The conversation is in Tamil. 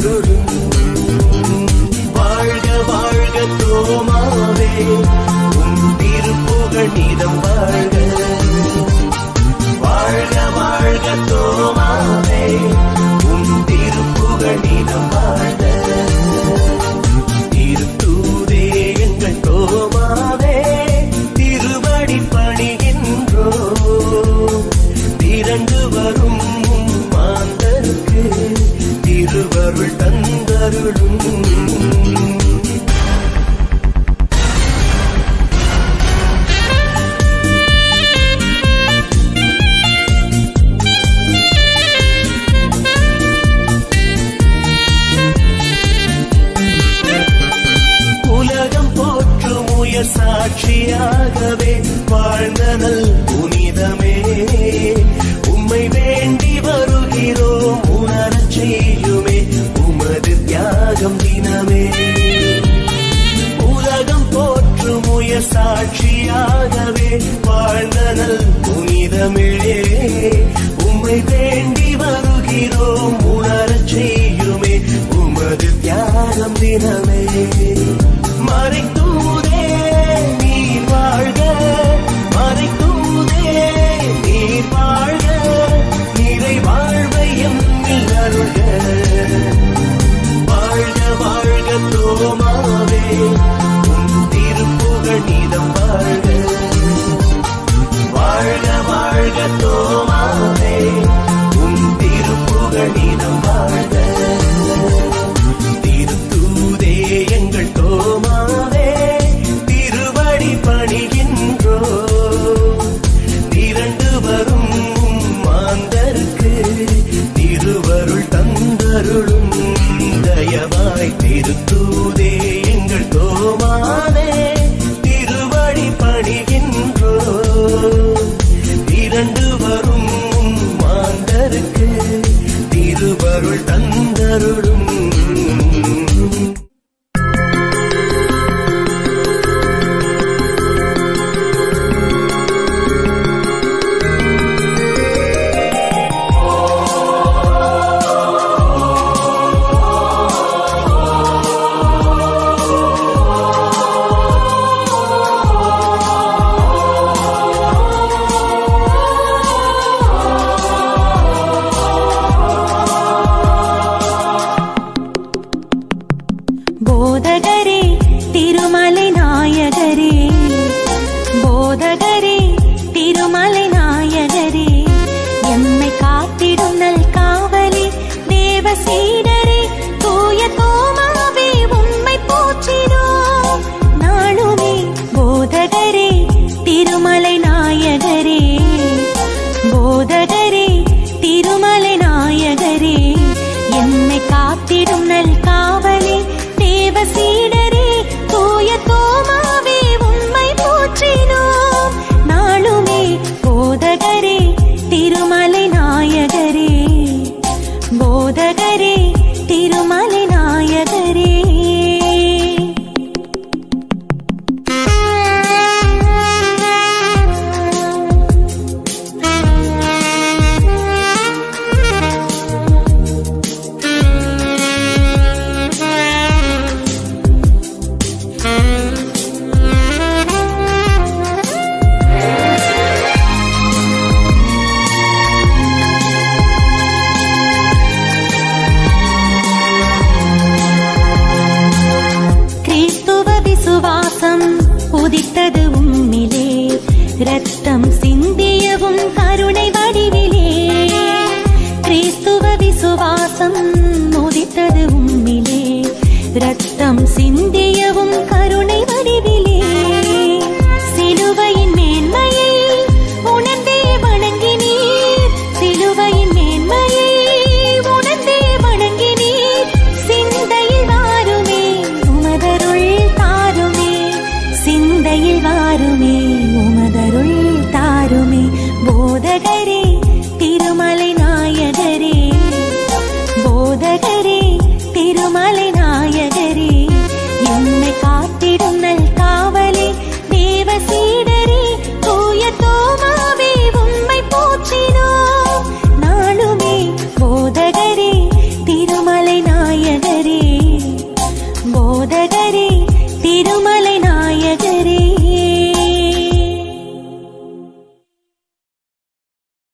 Guru. சாட்சியாகவே வாழ்ந்த நல் புனிதமே. உம்மை வேண்டி வருகிறோம் உணரச் செய்யுமே. உமது தியாகம் தினமே. உலகம் போற்றும் உயர் சாட்சியாகவே வாழ்ந்த நல் புனிதமே. உம்மை வேண்டி வருகிறோம் உணரச் செய்யுமே. உமது தியாகம் தினமே. மறைத்தூதே somebody besito. விசுவாசம் உதித்தது உண்மிலே ரத்தம் சிந்தியவும் கருணை வடிவிலே. சிலுவையின் மேன்மையை உணர்ந்தே வணங்கினீர். சிலுவையின் மேன்மையை உணர்ந்தே வணங்கினீர். சிந்தையில் வாருமே உமதருள் தாருமே. சிந்தையில் வாருமே உமதருள் தாருமே. போதகரே